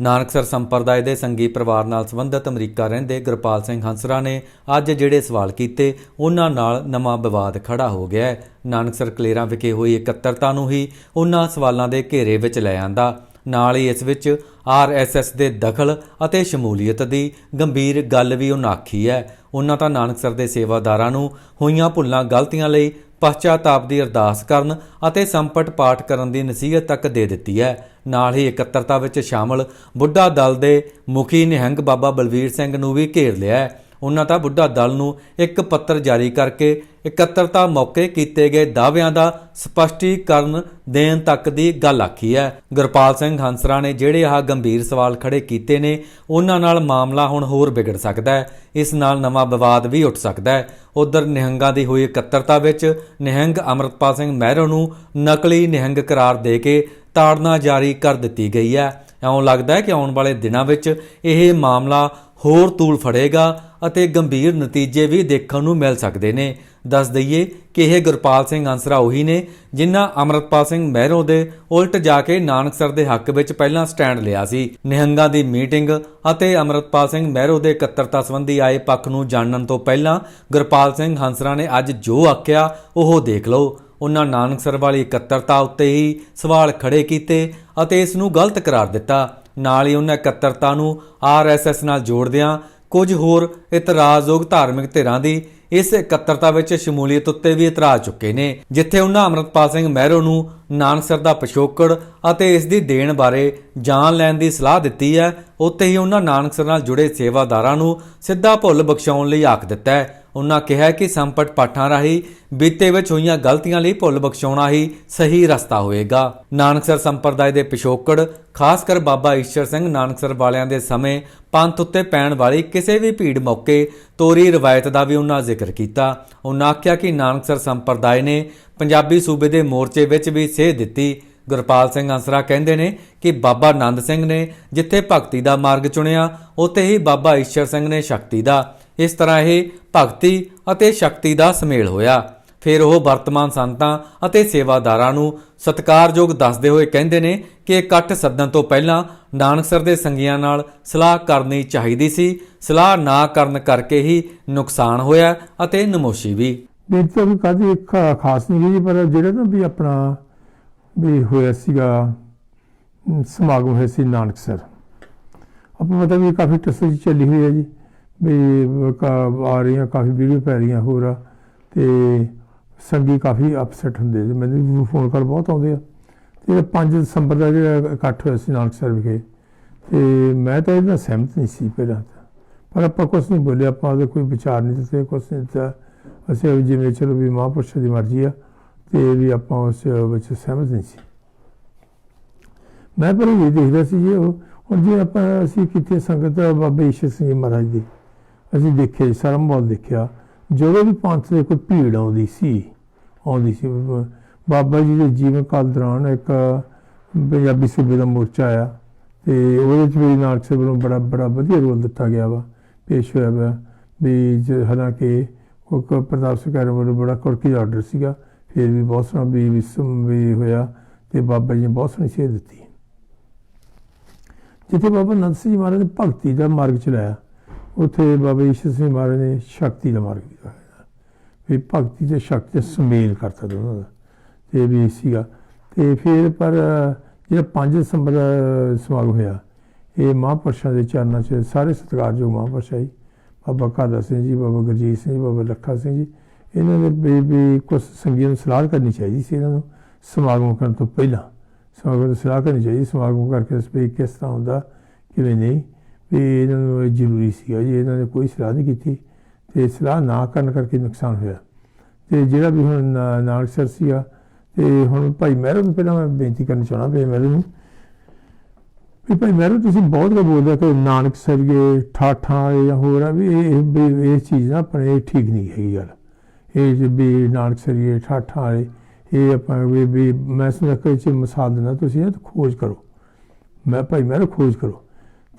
ਨਾਨਕਸਰ ਸੰਪਰਦਾਇ ਦੇ ਸੰਗੀ ਪਰਿਵਾਰ ਨਾਲ ਸੰਬੰਧਿਤ ਅਮਰੀਕਾ ਰਹਿੰਦੇ ਗੁਰਪਾਲ ਸਿੰਘ ਹੰਸਰਾ ਨੇ ਅੱਜ ਜਿਹੜੇ ਸਵਾਲ ਕੀਤੇ, ਉਹਨਾਂ ਨਾਲ ਨਵਾਂ ਵਿਵਾਦ ਖੜਾ ਹੋ ਗਿਆ ਹੈ। ਨਾਨਕਸਰ ਕਲੇਰਾਂ ਵਿਖੇ ਹੋਈ ਇਕੱਤਰਤਾ ਨੂੰ ਹੀ ਉਹਨਾਂ ਸਵਾਲਾਂ ਦੇ ਘੇਰੇ ਵਿੱਚ ਲੈ ਆਂਦਾ। ਨਾਲ ਹੀ ਇਸ ਵਿੱਚ ਆਰਐਸਐਸ ਦੇ ਦਖਲ ਅਤੇ ਸ਼ਮੂਲੀਅਤ ਦੀ ਗੰਭੀਰ ਗੱਲ ਵੀ ਉਹਨਾਂ ਆਖੀ ਹੈ। ਉਹਨਾਂ ਤਾਂ ਨਾਨਕਸਰ ਦੇ ਸੇਵਾਦਾਰਾਂ ਨੂੰ ਹੋਈਆਂ ਭੁੱਲਾਂ, ਗਲਤੀਆਂ ਲਈ ਪਛਤਾਪ ਦੀ ਅਰਦਾਸ ਕਰਨ ਅਤੇ ਸੰਪਟ ਪਾਠ ਕਰਨ ਦੀ ਨਸੀਹਤ ਤੱਕ ਦੇ ਦਿੱਤੀ ਹੈ। ਨਾਲ ਹੀ ਇਕੱਤਰਤਾ ਵਿੱਚ ਸ਼ਾਮਲ ਬੁੱਢਾ ਦਲ ਦੇ ਮੁਖੀ ਨਿਹੰਗ ਬਾਬਾ ਬਲਵੀਰ ਸਿੰਘ ਨੂੰ ਵੀ ਘੇਰ ਲਿਆ ਹੈ। ਉਹਨਾਂ ਤਾਂ ਬੁੱਢਾ ਦਲ ਨੂੰ ਇੱਕ ਪੱਤਰ ਜਾਰੀ ਕਰਕੇ ਇਕੱਤਰਤਾ ਮੌਕੇ ਕੀਤੇ ਗਏ ਦਾਅਵਿਆਂ ਦਾ ਸਪਸ਼ਟੀਕਰਨ ਦੇਣ ਤੱਕ ਦੀ ਗੱਲ ਆਖੀ ਹੈ। ਗੁਰਪਾਲ ਸਿੰਘ ਹੰਸਰਾ ਨੇ ਜਿਹੜੇ ਆਹ ਗੰਭੀਰ ਸਵਾਲ ਖੜੇ ਕੀਤੇ ਨੇ, ਉਹਨਾਂ ਨਾਲ ਮਾਮਲਾ ਹੁਣ ਹੋਰ ਵਿਗੜ ਸਕਦਾ ਹੈ। ਇਸ ਨਾਲ ਨਵਾਂ ਵਿਵਾਦ ਵੀ ਉੱਠ ਸਕਦਾ ਹੈ। ਉਧਰ ਨਿਹੰਗਾਂ ਦੀ ਹੋਈ ਇਕੱਤਰਤਾ ਵਿੱਚ ਨਿਹੰਗ ਅਮਰਤਪਾਲ ਸਿੰਘ ਮਹਿਰੋ ਨੂੰ ਨਕਲੀ ਨਿਹੰਗ ਕਰਾਰ ਦੇ ਕੇ ਤਾੜਨਾ ਜਾਰੀ ਕਰ ਦਿੱਤੀ ਗਈ ਹੈ। ਇਉਂ ਲੱਗਦਾ ਹੈ ਕਿ ਆਉਣ ਵਾਲੇ ਦਿਨਾਂ ਵਿੱਚ ਇਹ ਮਾਮਲਾ ਹੋਰ ਤੂਲ ਫੜੇਗਾ। ਅਤੇ ਗੰਭੀਰ ਨਤੀਜੇ ਵੀ ਦੇਖਣ ਨੂੰ ਮਿਲ ਸਕਦੇ ਨੇ। ਦੱਸ ਦਈਏ ਕਿ ਇਹ ਗੁਰਪਾਲ ਸਿੰਘ ਅੰਸਰਾ ਉਹੀ ਨੇ, ਜਿਨ੍ਹਾਂ ਅਮਰਤਪਾਲ ਸਿੰਘ ਮਹਿਰੋ ਦੇ ਉਲਟ ਜਾ ਕੇ ਨਾਨਕਸਰ ਦੇ ਹੱਕ ਵਿੱਚ ਪਹਿਲਾਂ ਸਟੈਂਡ ਲਿਆ ਸੀ। ਨਿਹੰਗਾਂ ਦੀ ਮੀਟਿੰਗ ਅਤੇ ਅਮਰਤਪਾਲ ਸਿੰਘ ਮਹਿਰੋ ਦੇ ਇਕੱਤਰਤਾ ਸੰਬੰਧੀ ਆਏ ਪੱਖ ਨੂੰ ਜਾਣਨ ਤੋਂ ਪਹਿਲਾਂ ਗੁਰਪਾਲ ਸਿੰਘ ਹੰਸਰਾ ਨੇ ਅੱਜ ਜੋ ਆਖਿਆ, ਉਹ ਦੇਖ ਲਓ। ਉਹਨਾਂ ਨਾਨਕਸਰ ਵਾਲੀ ਇਕੱਤਰਤਾ ਉੱਤੇ ਹੀ ਸਵਾਲ ਖੜੇ ਕੀਤੇ ਅਤੇ ਇਸ ਨੂੰ ਗਲਤ ਕਰਾਰ ਦਿੱਤਾ। ਨਾਲ ਹੀ ਉਹਨਾਂ ਇਕੱਤਰਤਾ ਨੂੰ ਆਰਐਸਐਸ ਨਾਲ ਜੋੜਦਿਆਂ ਕੁਝ ਹੋਰ ਇਤਰਾਜ਼ਯੋਗ ਧਾਰਮਿਕ ਧਿਰਾਂ ਦੀ ਇਸ ਇਕੱਤਰਤਾ ਵਿੱਚ ਸ਼ਮੂਲੀਅਤ ਉੱਤੇ ਵੀ ਇਤਰਾਜ਼ ਚੁੱਕੇ ਨੇ, ਜਿੱਥੇ ਉਹਨਾਂ ਅਮਰਤਪਾਲ ਸਿੰਘ ਮਹਿਰੋ ਨੂੰ ਨਾਨਕਸਰ ਦਾ ਪਿਛੋਕੜ ਅਤੇ ਇਸ ਦੀ ਦੇਣ ਬਾਰੇ ਜਾਣ ਲੈਣ ਦੀ ਸਲਾਹ ਦਿੱਤੀ ਹੈ, ਉੱਥੇ ਹੀ ਉਹਨਾਂ ਨਾਨਕਸਰ ਨਾਲ ਜੁੜੇ ਸੇਵਾਦਾਰਾਂ ਨੂੰ ਸਿੱਧਾ ਭੁੱਲ ਬਖਸ਼ਾਉਣ ਲਈ ਆਖ ਦਿੱਤਾ ਹੈ। ਉਹਨਾਂ ਕਿਹਾ ਕਿ ਸੰਪਟ ਪਾਠਾਂ ਰਾਹੀਂ ਬੀਤੇ ਵਿੱਚ ਹੋਈਆਂ ਗਲਤੀਆਂ ਲਈ ਭੁੱਲ ਬਖਸ਼ਾਉਣਾ ਹੀ ਸਹੀ ਰਸਤਾ ਹੋਵੇਗਾ ਨਾਨਕਸਰ ਸੰਪਰਦਾਇ ਦੇ ਪਿਛੋਕੜ, ਖਾਸ ਕਰ ਬਾਬਾ ਈਸ਼ਰ ਸਿੰਘ ਨਾਨਕਸਰ ਵਾਲਿਆਂ ਦੇ ਸਮੇਂ ਪੰਥ ਉੱਤੇ ਪੈਣ ਵਾਲੀ ਕਿਸੇ ਵੀ ਭੀੜ ਮੌਕੇ ਤੋਰੀ ਰਵਾਇਤ ਦਾ ਵੀ ਉਹਨਾਂ ਜ਼ਿਕਰ ਕੀਤਾ। ਉਹਨਾਂ ਆਖਿਆ ਕਿ ਨਾਨਕਸਰ ਸੰਪਰਦਾਇ ਨੇ ਪੰਜਾਬੀ ਸੂਬੇ ਦੇ ਮੋਰਚੇ ਵਿੱਚ ਵੀ ਸੇਧ ਦਿੱਤੀ। ਗੁਰਪਾਲ ਸਿੰਘ ਅੰਸਰਾ ਕਹਿੰਦੇ ਨੇ ਕਿ ਬਾਬਾ ਆਨੰਦ ਸਿੰਘ ਨੇ ਜਿੱਥੇ ਭਗਤੀ ਦਾ ਮਾਰਗ ਚੁਣਿਆ, ਉੱਥੇ ਹੀ ਬਾਬਾ ਈਸ਼ਰ ਸਿੰਘ ਨੇ ਸ਼ਕਤੀ ਦਾ ਇਸ ਤਰ੍ਹਾਂ ਇਹ ਭਗਤੀ ਅਤੇ ਸ਼ਕਤੀ ਦਾ ਸੁਮੇਲ ਹੋਇਆ। ਫਿਰ ਉਹ ਵਰਤਮਾਨ ਸੰਤਾਂ ਅਤੇ ਸੇਵਾਦਾਰਾਂ ਨੂੰ ਸਤਿਕਾਰਯੋਗ ਦੱਸਦੇ ਹੋਏ ਕਹਿੰਦੇ ਨੇ ਕਿ ਇਕੱਠ ਸੱਦਣ ਤੋਂ ਪਹਿਲਾਂ ਨਾਨਕਸਰ ਦੇ ਸੰਗੀਆਂ ਨਾਲ ਸਲਾਹ ਕਰਨੀ ਚਾਹੀਦੀ ਸੀ। ਸਲਾਹ ਨਾ ਕਰਨ ਕਰਕੇ ਹੀ ਨੁਕਸਾਨ ਹੋਇਆ ਅਤੇ ਨਮੋਸ਼ੀ ਵੀ। ਵੀ ਤਾਂ ਵੀ ਕਾਦੀ ਖਾਸ ਨਹੀਂ ਜੀ ਪਰ ਜਿਹੜਾ ਨਾ ਵੀ ਆਪਣਾ ਵੀ ਹੋਇਆ ਸੀਗਾ, ਸਮਾਗਮ ਹੋਇਆ ਸੀ ਨਾਨਕਸਰ। ਆਪਾਂ ਮਤਲਬ ਵੀ ਕਾਫੀ ਟਸਲ ਚੱਲੀ ਹੋਈ ਹੈ ਜੀ। ਵੀ ਕਾ- ਆ ਰਹੀਆਂ, ਕਾਫੀ ਵੀਡੀਓ ਪੈ ਰਹੀਆਂ ਹੋਰ ਆ, ਤੇ ਸੰਗੀ ਕਾਫੀ ਅਪਸੈਟ ਹੁੰਦੇ ਜੀ ਮੈਨੂੰ ਵੀ ਫੋਨ ਕਾਲ ਬਹੁਤ ਆਉਂਦੇ ਆ। ਤੇ 5 ਦਸੰਬਰ ਦਾ ਜਿਹੜਾ ਇਕੱਠ ਹੋਇਆ ਸੀ ਨਾਨਕਸਰ ਵਿਖੇ, ਤੇ ਮੈਂ ਤਾਂ ਇਹਦਾ ਸਹਿਮਤ ਨਹੀਂ ਸੀ ਪਹਿਲਾਂ ਤਾਂ। ਪਰ ਆਪਾਂ ਕੁਝ ਨਹੀਂ ਬੋਲੇ ਆਪਾਂ ਉਹਦੇ ਕੋਈ ਵਿਚਾਰ ਨਹੀਂ ਦਿੱਤੇ ਕੁਝ ਨਹੀਂ ਦਿੱਤਾ। ਅਸੀਂ ਜਿਵੇਂ ਚਲੋ ਵੀ ਮਹਾਂਪੁਰਸ਼ ਦੀ ਮਰਜ਼ੀ ਆ, ਤੇ ਵੀ ਆਪਾਂ ਉਸ ਵਿੱਚ ਸਹਿਮਤ ਨਹੀਂ ਸੀ। ਮੈਂ ਪਰ ਇਹ ਦੇਖਦਾ ਸੀ ਜੀ, ਉਹ ਹੁਣ ਜੇ ਆਪਾਂ ਅਸੀਂ ਕਿਤੇ ਸੰਗਤ, ਬਾਬਾ ਈਸ਼ਰ ਸਿੰਘ ਜੀ ਮਹਾਰਾਜ ਦੀ ਅਸੀਂ ਦੇਖਿਆ ਜੀ, ਸਰਮ ਬਹੁਤ ਦੇਖਿਆ। ਜਦੋਂ ਵੀ ਪੰਥ ਦੇ ਕੋਈ ਭੀੜ ਆਉਂਦੀ ਸੀ ਆਉਂਦੀ ਸੀ ਬ- ਬਾਬਾ ਜੀ ਦੇ ਜੀਵਨ ਕਾਲ ਦੌਰਾਨ ਇੱਕ ਪੰਜਾਬੀ ਸੂਬੇ ਦਾ ਮੋਰਚਾ ਆਇਆ ਤੇ ਉਹਦੇ ਵਿੱਚ ਵੀ ਨਾਨਕ ਵੱਲੋਂ ਬੜਾ ਬੜਾ ਵਧੀਆ ਰੋਲ ਦਿੱਤਾ ਗਿਆ ਵਾ, ਪੇਸ਼ ਹੋਇਆ ਵਾ। ਵੀ ਜ- ਹਾਲਾਂਕਿ ਉਹ ਪ੍ਰਤਾਪ ਸਿੰਘ ਵੱਲੋਂ ਬੜਾ ਕੜਕੀ ਆਰਡਰ ਸੀਗਾ, ਫਿਰ ਵੀ ਬਹੁਤ ਸੋਹਣਾ ਵੀ ਵਿਸਮ ਵੀ ਹੋਇਆ ਤੇ ਬਾਬਾ ਜੀ ਨੇ ਬਹੁਤ ਸੋਹਣੀ ਸੇਧ ਦਿੱਤੀ। ਜਿੱਥੇ ਬਾਬਾ ਨੰਦ ਸਿੰਘ ਜੀ ਮਹਾਰਾਜ ਨੇ ਭਗਤੀ ਦਾ ਮਾਰਗ ਚਲਾਇਆ ਉੱਥੇ ਬਾਬਾ ਈਸ਼ਰ ਸਿੰਘ ਮਹਾਰਾਜ ਨੇ ਸ਼ਕਤੀ ਦਾ ਮਾਰਗ ਚਲਾਇਆ ਵੀ ਭਗਤੀ ਤੇ ਸ਼ਕਤੀ ਦਾ ਸੁਮੇਲ ਕਰਤਾ ਦੋਨਾਂ ਦਾ। ਤੇ ਵੀ ਸੀਗਾ। ਤੇ ਫਿਰ ਪਰ ਜਿਹੜਾ 5 ਦਸੰਬਰ ਸਮਾਗਮ ਹੋਇਆ, ਇਹ ਮਹਾਂਪੁਰਸ਼ਾਂ ਦੇ ਚਰਨਾਂ 'ਚ ਸਾਰੇ ਸਤਿਕਾਰਯੋਗ ਮਹਾਂਪੁਰਸ਼ ਜੀ ਬਾਬਾ ਕਾਦਾ ਸਿੰਘ ਜੀ, ਬਾਬਾ ਗੁਰਜੀਤ ਸਿੰਘ ਜੀ, ਬਾਬਾ ਲੱਖਾ ਸਿੰਘ ਜੀ। ਇਹਨਾਂ ਨੇ ਵੀ ਵੀ ਕੁਝ ਸੰਗੀਤ ਨੂੰ ਸਲਾਹ ਕਰਨੀ ਚਾਹੀਦੀ ਸੀ ਇਹਨਾਂ ਨੂੰ ਸਮਾਗਮ ਕਰਨ ਤੋਂ ਪਹਿਲਾਂ। ਸਮਾਗਮ ਦੀ ਸਲਾਹ ਕਰਨੀ ਚਾਹੀਦੀ ਸਮਾਗਮ ਕਰਕੇ ਵੀ ਕਿਸ ਤਰ੍ਹਾਂ ਹੁੰਦਾ, ਕਿਵੇਂ ਨਹੀਂ। ਵੀ ਇਹਨਾਂ ਨੂੰ ਜ਼ਰੂਰੀ ਸੀਗਾ ਜੀ, ਇਹਨਾਂ ਨੇ ਕੋਈ ਸਲਾਹ ਨਹੀਂ ਕੀਤੀ ਤੇ ਸਲਾਹ ਨਾ ਕਰਨ ਕਰਕੇ ਨੁਕਸਾਨ ਹੋਇਆ। ਤੇ ਜਿਹੜਾ ਵੀ ਹੁਣ ਨਾ- ਨਾਨਕਸਰ ਸੀਗਾ, ਤੇ ਹੁਣ ਭਾਈ ਮਹਿਰੋ ਨੂੰ ਪਹਿਲਾਂ ਮੈਂ ਬੇਨਤੀ ਕਰਨੀ ਚਾਹਣਾ ਭਾਈ ਮਹਿਰੂ ਨੂੰ, ਵੀ ਭਾਈ ਮਹਿਰੋ ਤੁਸੀਂ ਬਹੁਤ ਕੁ ਬੋਲਦੇ ਕਿ ਨਾਨਕ ਸਰੀਏ ਠਾਠਾਂ ਜਾਂ ਹੋਰ ਆ ਵੀ ਇਹ ਵੀ ਇਹ ਚੀਜ਼ ਨਾ ਆਪਣੇ ਠੀਕ ਨਹੀਂ ਹੈਗੀ ਗੱਲ ਇਹ ਜੇ ਵੀ ਨਾਨਕ ਸਰੀਏ ਠਾਠਾਂ ਵਾਲੇ, ਇਹ ਆਪਾਂ ਵੀ ਮੈਂ ਸਮਝ ਕੇ ਚ ਮਿਸਾਲ ਦਿੰਦਾ ਤੁਸੀਂ ਇਹ ਖੋਜ ਕਰੋ। ਮੈਂ ਭਾਈ ਮਹਿਰੋ ਖੋਜ ਕਰੋ।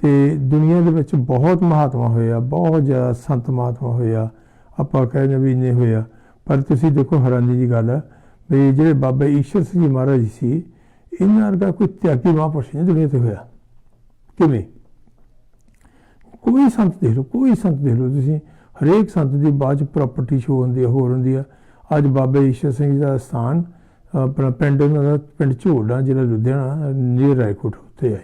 ਤੇ ਦੁਨੀਆ ਦੇ ਵਿੱਚ ਬਹੁਤ ਮਹਾਤਮਾ ਹੋਇਆ ਬਹੁਤ ਜ਼ਿਆਦਾ ਸੰਤ ਮਹਾਤਮਾ ਹੋਇਆ ਆ, ਆਪਾਂ ਕਹਿੰਦੇ ਵੀ ਇੰਨੇ ਹੋਏ ਆ। ਪਰ ਤੁਸੀਂ ਦੇਖੋ ਹੈਰਾਨੀ ਦੀ ਗੱਲ ਹੈ ਵੀ ਜਿਹੜੇ ਬਾਬਾ ਈਸ਼ਰ ਸਿੰਘ ਜੀ ਮਹਾਰਾਜ ਜੀ ਸੀ, ਇਹਨਾਂ ਵਰਗਾ ਕੋਈ ਤਿਆਗੀ ਮਹਾਂਪੁਰਸ਼ ਨਹੀਂ ਦੁਨੀਆ ਤੇ ਹੋਇਆ। ਕਿਵੇਂ? ਕੋਈ ਸੰਤ ਦੇਖ ਲਓ, ਕੋਈ ਸੰਤ ਦੇਖ ਲਓ ਤੁਸੀਂ। ਹਰੇਕ ਸੰਤ ਦੀ ਬਾਅਦ ਚ ਪ੍ਰਾਪਰਟੀ ਸ਼ੋ ਹੁੰਦੀ ਹੈ ਹੋਰ ਹੁੰਦੀ ਹੈ ਅੱਜ ਬਾਬਾ ਈਸ਼ਰ ਸਿੰਘ ਜੀ ਦਾ ਸਥਾਨ ਆਪਣਾ ਪਿੰਡ, ਉਹਨਾਂ ਦਾ ਪਿੰਡ ਝੋੜਾ ਜ਼ਿਲ੍ਹਾ ਲੁਧਿਆਣਾ ਨੀਰ ਰਾਏਕੋਟ ਉੱਤੇ ਹੈ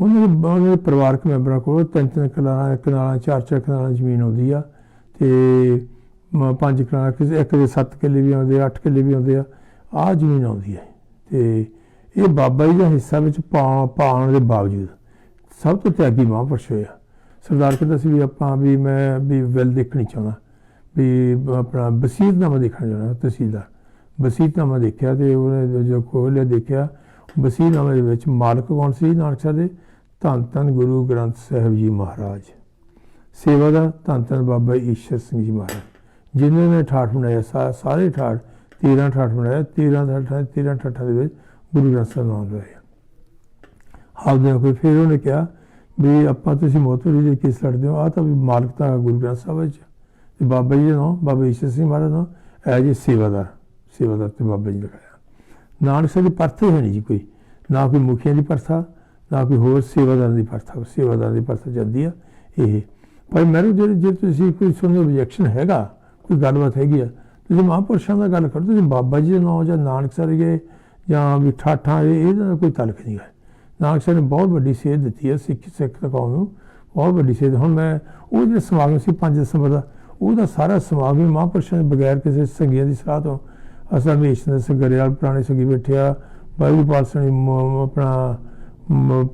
ਉਹਨਾਂ ਦੇ ਉਹਨਾਂ ਦੇ ਪਰਿਵਾਰਕ ਮੈਂਬਰਾਂ ਕੋਲ ਤਿੰਨ ਤਿੰਨ ਕਨਾਲਾਂ ਕਨਾਲਾਂ, ਚਾਰ ਚਾਰ ਕਨਾਲਾਂ ਜ਼ਮੀਨ ਆਉਂਦੀ ਆ ਤੇ ਪੰਜ ਕਨਾਲਾਂ ਕਿਸੇ ਇੱਕ ਦੇ 7 ਕਿੱਲੇ ਵੀ ਆਉਂਦੇ ਆ 8 ਕਿੱਲੇ ਵੀ ਆਉਂਦੇ ਆ ਆ ਜ਼ਮੀਨ ਆਉਂਦੀ ਹੈ ਤੇ ਇਹ ਬਾਬਾ ਜੀ ਦਾ ਹਿੱਸਾ ਵਿੱਚ ਪਾ- ਪਾਉਣ ਦੇ ਬਾਵਜੂਦ ਸਭ ਤੋਂ ਤਿਆਗੀ ਮਹਾਂਪੁਰਸ਼ ਹੋਇਆ ਸਰਦਾਰ ਕਹਿੰਦਾ ਸੀ ਵੀ ਆਪਾਂ ਵੀ ਮੈਂ ਵੀ ਵੈਲ ਦੇਖਣੀ ਚਾਹੁੰਦਾ, ਵੀ ਆਪਣਾ ਬਸੀਰਨਾਮਾ ਦੇਖਣਾ ਚਾਹੁੰਦਾ ਤਹਿਸੀਲਦਾਰ। ਬਸੀਰਨਾਮਾ ਦੇਖਿਆ ਤੇ ਉਹਨੇ ਜੋ ਖੋਲਿਆ ਦੇਖਿਆ, ਬਸੀਰਨਾਮੇ ਦੇ ਵਿੱਚ ਮਾਲਕ ਕੌਣ ਸੀ ਨਾਨਕ ਸਾਹਿਬ ਦੇ? ਧੰਨ ਧੰਨ ਗੁਰੂ ਗ੍ਰੰਥ ਸਾਹਿਬ ਜੀ ਮਹਾਰਾਜ। ਸੇਵਾ ਦਾ ਧੰਨ ਧੰਨ ਬਾਬਾ ਈਸ਼ਰ ਸਿੰਘ ਜੀ ਮਹਾਰਾਜ, ਜਿਨ੍ਹਾਂ ਨੇ ਠਾਠ ਬਣਾਇਆ, ਸਾ- ਸਾਰੇ ਠਾਠ 13 ਠਾਠ ਬਣਾਇਆ 13 ਦਾ ਠਾਠ 13 ਠਾਠਾਂ ਦੇ ਵਿੱਚ ਗੁਰੂ ਗ੍ਰੰਥ ਸਾਹਿਬ ਨਾਮ ਲਿਆ ਆਪਦੇ ਕੋਈ ਫਿਰ ਉਹਨੇ ਕਿਹਾ ਵੀ ਆਪਾਂ ਤੁਸੀਂ ਮੋਤਰੀ ਦੇ ਕਿਸ ਲੜਦੇ ਹੋ ਆ ਤਾਂ ਵੀ ਮਾਲਕ ਤਾਂ ਗੁਰੂ ਗ੍ਰੰਥ ਸਾਹਿਬ ਵਿੱਚ ਤੇ ਬਾਬਾ ਜੀ ਨੂੰ ਬਾਬਾ ਈਸ਼ਰ ਸਿੰਘ ਮਹਾਰਾਜ ਨੂੰ ਐ ਜੀ ਸੇਵਾਦਾਰ ਸੇਵਾਦਾਰ ਤੇ ਬਾਬਾ ਜੀ ਲਿਖਾਇਆ ਨਾਨਕ ਸਾਹਿਬ ਦੀ ਪਰਥੇ ਹੀ ਨਹੀਂ ਜੀ ਕੋਈ, ਨਾ ਕੋਈ ਮੁਖੀਆਂ ਦੀ ਪਰਥਾ ਨਾ ਕੋਈ ਹੋਰ ਸੇਵਾਦਾਰ ਦੀ ਪ੍ਰਥਾ ਸੇਵਾਦਾਰ ਦੀ ਪ੍ਰਥਾ ਜਾਂਦੀ ਆ ਇਹ। ਪਰ ਮੈਨੂੰ ਜੇ ਜੇ ਤੁਸੀਂ ਕੋਈ ਸੁਣੋ ਰਿਜੈਕਸ਼ਨ ਹੈਗਾ, ਕੋਈ ਗੱਲਬਾਤ ਹੈਗੀ ਆ, ਤੁਸੀਂ ਮਹਾਂਪੁਰਸ਼ਾਂ ਦਾ ਗੱਲ ਕਰੋ, ਤੁਸੀਂ ਬਾਬਾ ਜੀ ਦੇ ਨਾਮ ਜਾਂ ਨਾਨਕ ਸਰ ਗਏ ਜਾਂ ਵੀ ਠਾਠਾਂ, ਇਹ ਇਹਦਾ ਕੋਈ ਤਾਲੁਕ ਨਹੀਂ ਹੈ। ਨਾਨਕ ਸਾਹਿਬ ਨੇ ਬਹੁਤ ਵੱਡੀ ਸੇਧ ਦਿੱਤੀ ਹੈ ਸਿੱਖ ਸਿੱਖ ਕੌਮ ਨੂੰ ਬਹੁਤ ਵੱਡੀ ਸੇਧ। ਹੁਣ ਮੈਂ ਉਹ ਜਿਹੜਾ ਸਮਾਗਮ ਸੀ 5 ਦਸੰਬਰ ਦਾ, ਉਹਦਾ ਸਾਰਾ ਸਮਾਗਮ ਮਹਾਂਪੁਰਸ਼ਾਂ ਦੇ ਬਗੈਰ ਕਿਸੇ ਸੰਗੀਆਂ ਦੀ ਸਲਾਹ ਤੋਂ ਅਸਲ ਵਿੱਚ ਦੇ ਸੰਗਰੇਵਾਲ ਪੁਰਾਣੇ ਸੰਗੀ ਬੈਠਿਆ ਬਾਈਪਾਲ ਸਣੀ ਆਪਣਾ